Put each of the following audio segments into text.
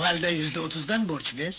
O halde yüzde otuzdan borç ver.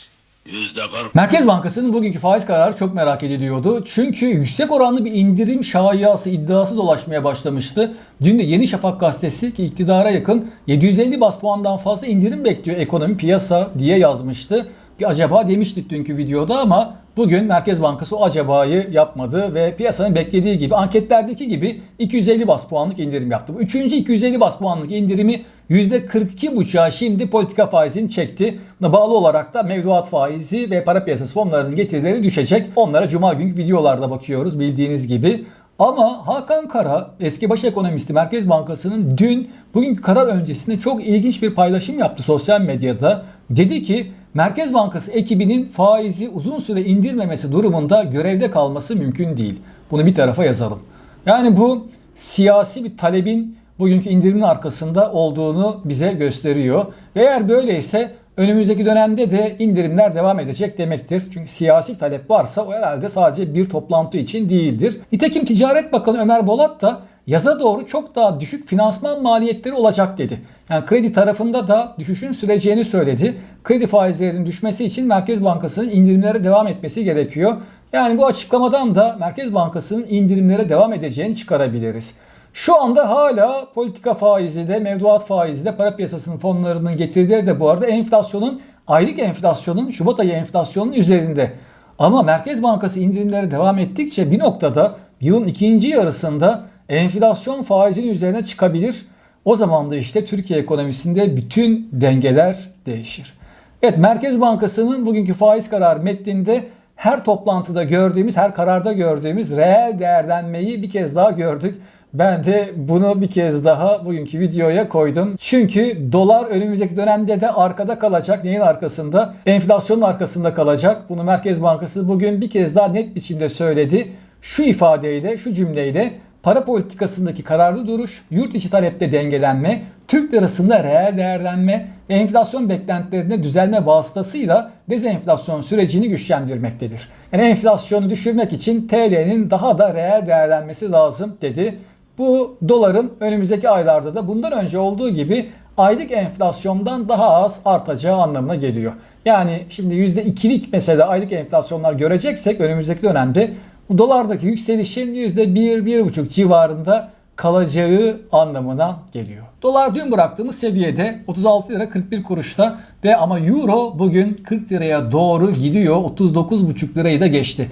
Yüzde. Merkez Bankası'nın bugünkü faiz kararı çok merak ediliyordu. Çünkü yüksek oranlı bir indirim şayiası iddiası dolaşmaya başlamıştı. Dün de Yeni Şafak gazetesi ki iktidara yakın 750 bas puandan fazla indirim bekliyor ekonomi piyasa diye yazmıştı. Acaba demiştik dünkü videoda ama bugün Merkez Bankası o acabayı yapmadı ve piyasanın beklediği gibi anketlerdeki gibi 250 bas puanlık indirim yaptı. Bu üçüncü 250 bas puanlık indirimi %42,5'a şimdi politika faizini çekti. Buna bağlı olarak da mevduat faizi ve para piyasası fonlarının getirileri düşecek. Onlara cuma günkü videolarda bakıyoruz bildiğiniz gibi. Ama Hakan Kara eski baş ekonomisti Merkez Bankası'nın dün bugünkü karar öncesinde çok ilginç bir paylaşım yaptı sosyal medyada. Dedi ki Merkez Bankası ekibinin faizi uzun süre indirmemesi durumunda görevde kalması mümkün değil. Bunu bir tarafa yazalım. Yani bu siyasi bir talebin bugünkü indirimin arkasında olduğunu bize gösteriyor. Ve eğer böyleyse önümüzdeki dönemde de indirimler devam edecek demektir. Çünkü siyasi talep varsa o herhalde sadece bir toplantı için değildir. Nitekim Ticaret Bakanı Ömer Bolat da yaza doğru çok daha düşük finansman maliyetleri olacak dedi. Yani kredi tarafında da düşüşün süreceğini söyledi. Kredi faizlerinin düşmesi için Merkez Bankası'nın indirimlere devam etmesi gerekiyor. Yani bu açıklamadan da Merkez Bankası'nın indirimlere devam edeceğini çıkarabiliriz. Şu anda hala politika faizi de mevduat faizi de para piyasasının fonlarının getirdiği de bu arada enflasyonun aylık enflasyonun Şubat ayı enflasyonun üzerinde. Ama Merkez Bankası indirimlere devam ettikçe bir noktada yılın ikinci yarısında enflasyon faizinin üzerine çıkabilir. O zaman da işte Türkiye ekonomisinde bütün dengeler değişir. Evet Merkez Bankası'nın bugünkü faiz kararı metninde her toplantıda gördüğümüz, her kararda gördüğümüz reel değerlenmeyi bir kez daha gördük. Ben de bunu bir kez daha bugünkü videoya koydum. Çünkü dolar önümüzdeki dönemde de arkada kalacak. Neyin arkasında? Enflasyonun arkasında kalacak. Bunu Merkez Bankası bugün bir kez daha net biçimde söyledi. Şu ifadeyle, şu cümleyle para politikasındaki kararlı duruş, yurt içi talepte dengelenme, Türk lirasında reel değerlenme ve enflasyon beklentilerinde düzelme vasıtasıyla dezenflasyon sürecini güçlendirmektedir. Yani enflasyonu düşürmek için TL'nin daha da reel değerlenmesi lazım dedi. Bu doların önümüzdeki aylarda da bundan önce olduğu gibi aylık enflasyondan daha az artacağı anlamına geliyor. Yani şimdi %2'lik mesela aylık enflasyonlar göreceksek önümüzdeki dönemde dolardaki yükselişin %1-1,5 civarında kalacağı anlamına geliyor. Dolar dün bıraktığımız seviyede 36 lira 41 kuruşta ve ama euro bugün 40 liraya doğru gidiyor. 39,5 lirayı da geçti.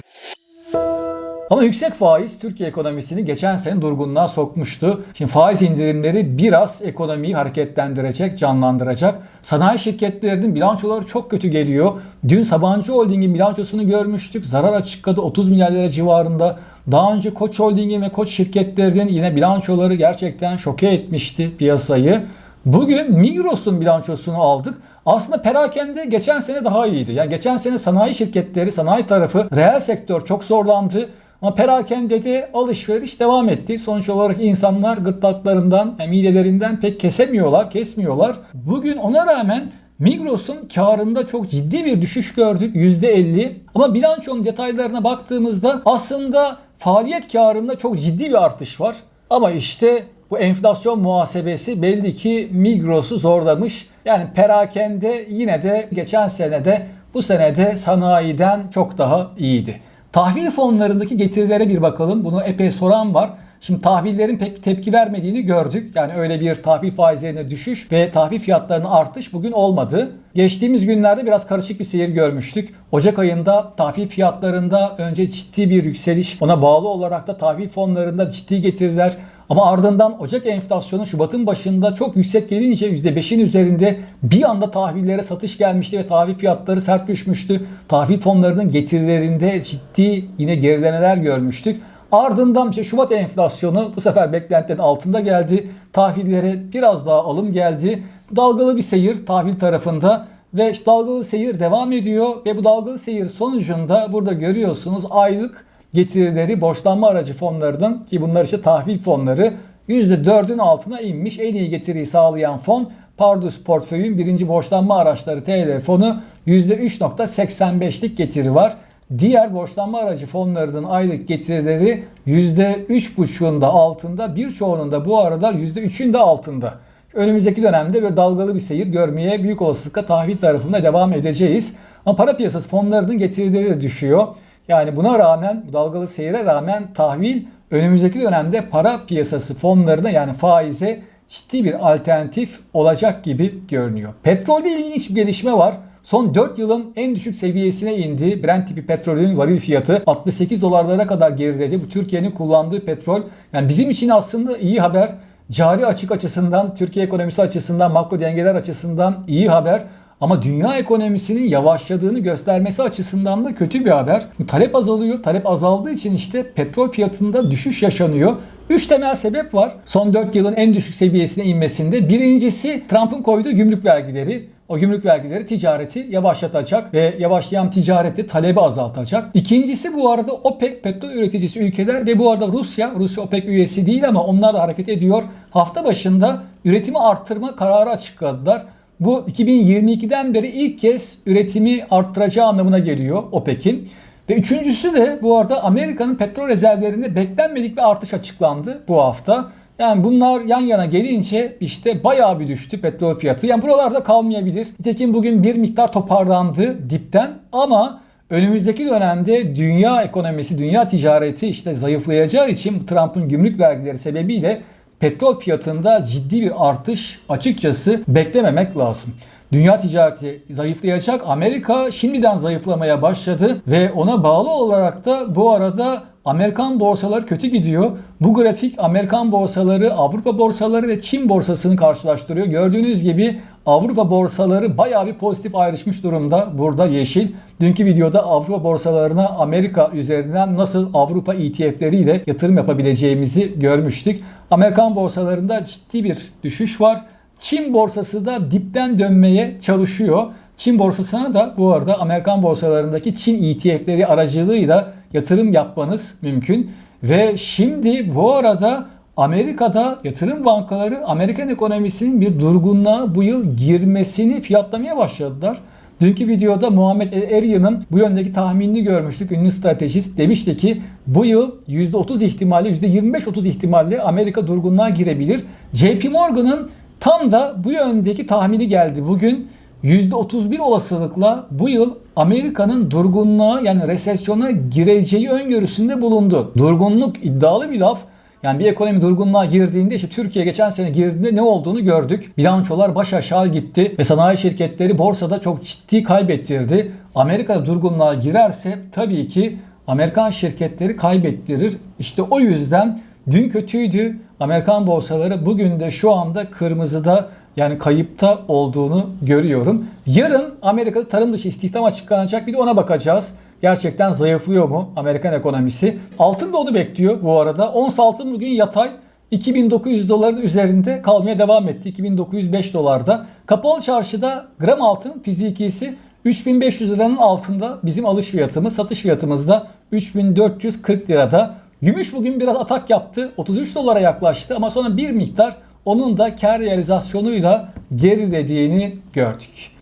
Ama yüksek faiz Türkiye ekonomisini geçen sene durgunluğa sokmuştu. Şimdi faiz indirimleri biraz ekonomiyi hareketlendirecek, canlandıracak. Sanayi şirketlerinin bilançoları çok kötü geliyor. Dün Sabancı Holding'in bilançosunu görmüştük. Zarar açıkladı 30 milyar lira civarında. Daha önce Koç Holding'in ve Koç şirketlerinin yine bilançoları gerçekten şoke etmişti piyasayı. Bugün Migros'un bilançosunu aldık. Aslında perakende geçen sene daha iyiydi. Yani geçen sene sanayi şirketleri, sanayi tarafı, reel sektör çok zorlandı. Ama perakendede alışveriş devam etti. Sonuç olarak insanlar gırtlaklarından, yani midelerinden pek kesemiyorlar, kesmiyorlar. Bugün ona rağmen Migros'un karında çok ciddi bir düşüş gördük %50. Ama bilançonun detaylarına baktığımızda aslında faaliyet karında çok ciddi bir artış var. Ama işte bu enflasyon muhasebesi belli ki Migros'u zorlamış. Yani perakende yine de geçen senede bu senede sanayiden çok daha iyiydi. Tahvil fonlarındaki getirilere bir bakalım. Bunu epey soran var. Şimdi tahvillerin pek tepki vermediğini gördük. Yani öyle bir tahvil faizlerine düşüş ve tahvil fiyatlarına artış bugün olmadı. Geçtiğimiz günlerde biraz karışık bir seyir görmüştük. Ocak ayında tahvil fiyatlarında önce ciddi bir yükseliş, ona bağlı olarak da tahvil fonlarında ciddi getiriler. Ama ardından Ocak enflasyonu Şubat'ın başında çok yüksek gelince %5'in üzerinde bir anda tahvillere satış gelmişti ve tahvil fiyatları sert düşmüştü. Tahvil fonlarının getirilerinde ciddi yine gerilemeler görmüştük. Ardından işte Şubat enflasyonu bu sefer beklentilerin altında geldi. Tahvillere biraz daha alım geldi. Dalgalı bir seyir tahvil tarafında ve işte dalgalı seyir devam ediyor ve bu dalgalı seyir sonucunda burada görüyorsunuz aylık getirileri borçlanma aracı fonlarının ki bunlar işte tahvil fonları %4'ün altına inmiş. En iyi getiriyi sağlayan fon Pardus portföyün birinci borçlanma araçları TL fonu %3.85'lik getiri var. Diğer borçlanma aracı fonlarının aylık getirileri %3.5'un da altında birçoğunun da bu arada %3'ün de altında. önümüzdeki dönemde böyle dalgalı bir seyir görmeye büyük olasılıkla tahvil tarafında devam edeceğiz. Ama para piyasası fonlarının getirileri de düşüyor. Yani buna rağmen bu dalgalı seyre rağmen tahvil önümüzdeki dönemde para piyasası fonlarına yani faize ciddi bir alternatif olacak gibi görünüyor. Petrolde ilginç bir gelişme var. Son 4 yılın en düşük seviyesine indi. Brent tipi petrolün varil fiyatı 68 dolarlara kadar geriledi. Bu Türkiye'nin kullandığı petrol. Yani bizim için aslında iyi haber. Cari açık açısından, Türkiye ekonomisi açısından, makro dengeler açısından iyi haber. Ama dünya ekonomisinin yavaşladığını göstermesi açısından da kötü bir haber. Talep azalıyor. Talep azaldığı için işte petrol fiyatında düşüş yaşanıyor. Üç temel sebep var. Son 4 yılın en düşük seviyesine inmesinde. Birincisi Trump'ın koyduğu gümrük vergileri. O gümrük vergileri ticareti yavaşlatacak ve yavaşlayan ticareti talebi azaltacak. İkincisi bu arada OPEC petrol üreticisi ülkeler ve bu arada Rusya, Rusya OPEC üyesi değil ama onlar da hareket ediyor. Hafta başında üretimi arttırma kararı açıkladılar. Bu 2022'den beri ilk kez üretimi arttıracağı anlamına geliyor OPEC'in. Ve üçüncüsü de bu arada Amerika'nın petrol rezervlerinde beklenmedik bir artış açıklandı bu hafta. Yani bunlar yan yana gelince işte bayağı bir düştü petrol fiyatı. Yani buralarda kalmayabilir. Nitekim bugün bir miktar toparlandı dipten ama önümüzdeki dönemde dünya ekonomisi, dünya ticareti işte zayıflayacağı için Trump'ın gümrük vergileri sebebiyle petrol fiyatında ciddi bir artış açıkçası beklememek lazım. Dünya ticareti zayıflayacak. Amerika şimdiden zayıflamaya başladı ve ona bağlı olarak da bu arada Amerikan borsaları kötü gidiyor. Bu grafik Amerikan borsaları, Avrupa borsaları ve Çin borsasını karşılaştırıyor. Gördüğünüz gibi Avrupa borsaları bayağı bir pozitif ayrışmış durumda. Burada yeşil. Dünkü videoda Avrupa borsalarına Amerika üzerinden nasıl Avrupa ETF'leriyle yatırım yapabileceğimizi görmüştük. Amerikan borsalarında ciddi bir düşüş var. Çin borsası da dipten dönmeye çalışıyor. Çin borsasına da bu arada Amerikan borsalarındaki Çin ETF'leri aracılığıyla yatırım yapmanız mümkün. Ve şimdi bu arada Amerika'da yatırım bankaları Amerikan ekonomisinin bir durgunluğa bu yıl girmesini fiyatlamaya başladılar. Dünkü videoda Muhammed El Eriyan'ın bu yöndeki tahminini görmüştük. Ünlü stratejist demişti ki bu yıl %30 ihtimalle %25-30 ihtimalle Amerika durgunluğa girebilir. JP Morgan'ın tam da bu yöndeki tahmini geldi bugün. %31 olasılıkla bu yıl Amerika'nın durgunluğa yani resesyona gireceği öngörüsünde bulundu. Durgunluk iddialı bir laf. Yani bir ekonomi durgunluğa girdiğinde işte Türkiye geçen sene girdiğinde ne olduğunu gördük. Bilançolar baş aşağı gitti ve sanayi şirketleri borsada çok ciddi kaybettirdi. Amerika'da durgunluğa girerse tabii ki Amerikan şirketleri kaybettirir. İşte o yüzden dün kötüydü. Amerikan borsaları bugün de şu anda kırmızıda yani kayıpta olduğunu görüyorum. Yarın Amerika'da tarım dışı istihdam açıklanacak. Bir de ona bakacağız. Gerçekten zayıflıyor mu Amerikan ekonomisi? Altın da onu bekliyor bu arada. Ons altın bugün yatay. 2900 doların üzerinde kalmaya devam etti. 2905 dolarda. Kapalı çarşıda gram altın fizikisi 3500 liranın altında bizim alış fiyatımız, satış fiyatımız da 3440 lirada. Gümüş bugün biraz atak yaptı. 33 dolara yaklaştı ama sonra bir miktar onun da kar realizasyonuyla gerilediğini gördük.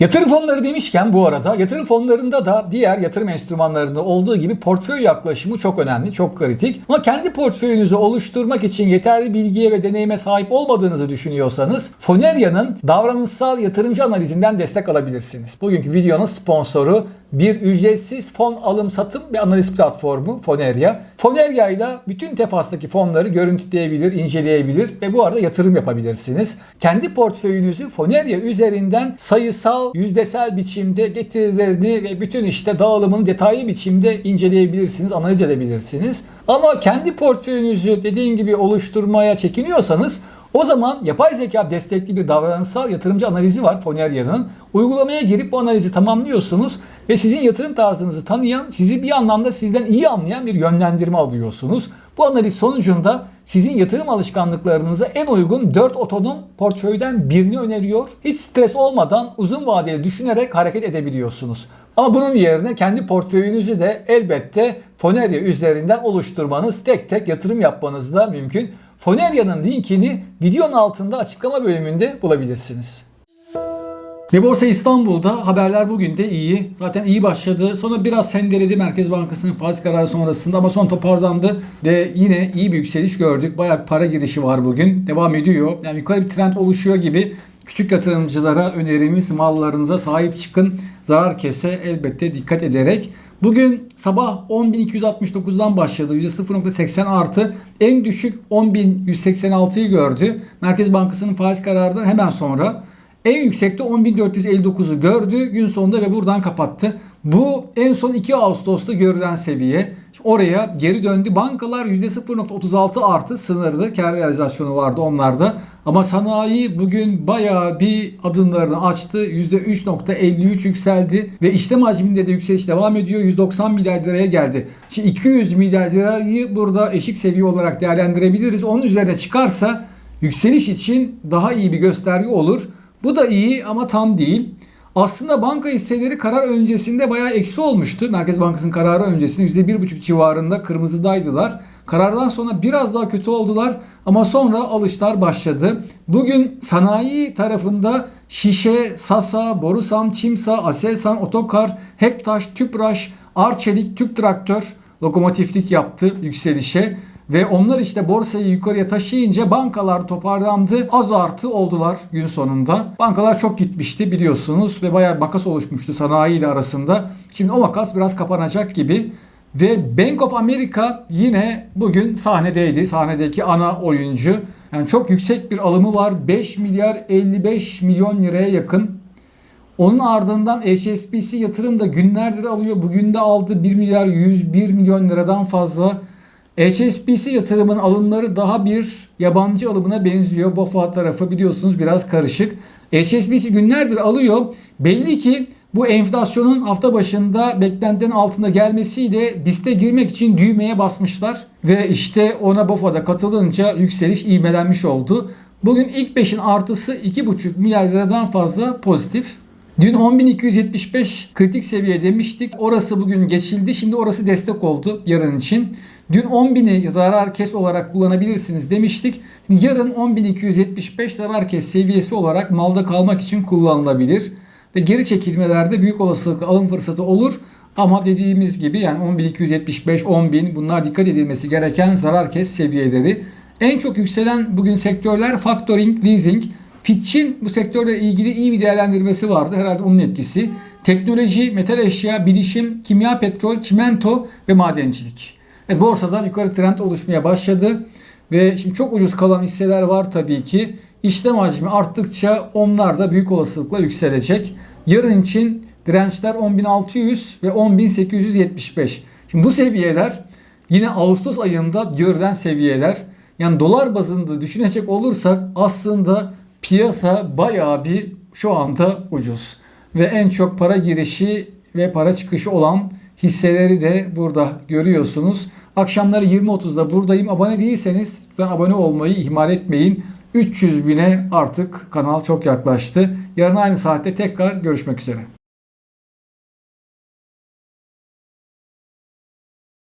Yatırım fonları demişken bu arada yatırım fonlarında da diğer yatırım enstrümanlarında olduğu gibi portföy yaklaşımı çok önemli, çok kritik. Ama kendi portföyünüzü oluşturmak için yeterli bilgiye ve deneyime sahip olmadığınızı düşünüyorsanız Foneria'nın davranışsal yatırımcı analizinden destek alabilirsiniz. Bugünkü videonun sponsoru bir ücretsiz fon alım satım ve analiz platformu Foneria. Foneria ile bütün tefastaki fonları görüntüleyebilir, inceleyebilir ve bu arada yatırım yapabilirsiniz. Kendi portföyünüzü Foneria üzerinden sayısal, yüzdesel biçimde getirilerini ve bütün işte dağılımını detaylı biçimde inceleyebilirsiniz, analiz edebilirsiniz. Ama kendi portföyünüzü dediğim gibi oluşturmaya çekiniyorsanız o zaman yapay zeka destekli bir davranışsal yatırımcı analizi var Foneria'nın. Uygulamaya girip bu analizi tamamlıyorsunuz ve sizin yatırım tarzınızı tanıyan, sizi bir anlamda sizden iyi anlayan bir yönlendirme alıyorsunuz. Bu analiz sonucunda sizin yatırım alışkanlıklarınıza en uygun 4 otonom portföyden birini öneriyor. Hiç stres olmadan uzun vadeli düşünerek hareket edebiliyorsunuz. Ama bunun yerine kendi portföyünüzü de elbette Foneria üzerinden oluşturmanız, tek tek yatırım yapmanız da mümkün. Foneria'nın linkini videonun altında açıklama bölümünde bulabilirsiniz. Ve Borsa İstanbul'da haberler bugün de iyi. Zaten iyi başladı. Sonra biraz sendeledi Merkez Bankası'nın faiz kararı sonrasında ama son toparlandı ve yine iyi bir yükseliş gördük. Bayağı para girişi var bugün. Devam ediyor. Yani yukarı bir trend oluşuyor gibi. Küçük yatırımcılara önerimiz mallarınıza sahip çıkın. Zarar kese elbette dikkat ederek. Bugün sabah 10.269'dan başladı. %0.80 artı. En düşük 10.186'yı gördü. Merkez Bankası'nın faiz kararından hemen sonra. En yüksekte 10.459'u gördü gün sonunda ve buradan kapattı. Bu en son 2 Ağustos'ta görülen seviye. Oraya geri döndü. Bankalar %0.36 artı sınırlı kar realizasyonu vardı onlarda. Ama sanayi bugün bayağı bir adımlarını açtı. %3.53 yükseldi ve işlem hacminde de yükseliş devam ediyor. 190 milyar liraya geldi. Şimdi 200 milyar lirayı burada eşik seviye olarak değerlendirebiliriz. Onun üzerine çıkarsa yükseliş için daha iyi bir gösterge olur. Bu da iyi ama tam değil. Aslında banka hisseleri karar öncesinde bayağı eksi olmuştu. Merkez Bankası'nın kararı öncesinde %1,5 civarında kırmızıdaydılar. Karardan sonra biraz daha kötü oldular ama sonra alışlar başladı. Bugün sanayi tarafında Şişe, Sasa, Borusan, Çimsa, Aselsan, Otokar, Hektaş, Tüpraş, Arçelik, Türk Traktör lokomotiflik yaptı yükselişe. Ve onlar işte borsayı yukarıya taşıyınca bankalar toparlandı. Az artı oldular gün sonunda. Bankalar çok gitmişti biliyorsunuz ve bayağı makas oluşmuştu sanayi ile arasında. Şimdi o makas biraz kapanacak gibi. Ve Bank of America yine bugün sahnedeydi. Sahnedeki ana oyuncu. Yani çok yüksek bir alımı var. 5 milyar 55 milyon liraya yakın. Onun ardından HSBC yatırım da günlerdir alıyor. Bugün de aldı 1 milyar 101 milyon liradan fazla. HSBC yatırımın alımları daha bir yabancı alımına benziyor. BOFA tarafı biliyorsunuz biraz karışık. HSBC günlerdir alıyor. Belli ki bu enflasyonun hafta başında beklentinin altında gelmesiyle BIST'e girmek için düğmeye basmışlar. Ve işte ona BOFA'da katılınca yükseliş ivmelenmiş oldu. Bugün ilk 5'in artısı 2,5 milyar liradan fazla pozitif. Dün 10.275 kritik seviye demiştik. Orası bugün geçildi. Şimdi orası destek oldu yarın için. Dün 10.000'i zarar kes olarak kullanabilirsiniz demiştik. Yarın 10.275 zarar kes seviyesi olarak malda kalmak için kullanılabilir. Ve geri çekilmelerde büyük olasılıkla alım fırsatı olur. Ama dediğimiz gibi yani 10.275, 10.000 bunlar dikkat edilmesi gereken zarar kes seviyeleri. En çok yükselen bugün sektörler factoring, leasing. Fitch'in bu sektörle ilgili iyi bir değerlendirmesi vardı. Herhalde onun etkisi. Teknoloji, metal eşya, bilişim, kimya, petrol, çimento ve madencilik. Evet, borsada yukarı trend oluşmaya başladı. Ve şimdi çok ucuz kalan hisseler var tabii ki. İşlem hacmi arttıkça onlar da büyük olasılıkla yükselecek. Yarın için dirençler 10.600 ve 10.875. Şimdi bu seviyeler yine Ağustos ayında görülen seviyeler. Yani dolar bazında düşünecek olursak aslında piyasa bayağı bir şu anda ucuz. Ve en çok para girişi ve para çıkışı olan hisseleri de burada görüyorsunuz. Akşamları 20.30'da buradayım. Abone değilseniz lütfen abone olmayı ihmal etmeyin. 300 bine artık kanal çok yaklaştı. Yarın aynı saatte tekrar görüşmek üzere.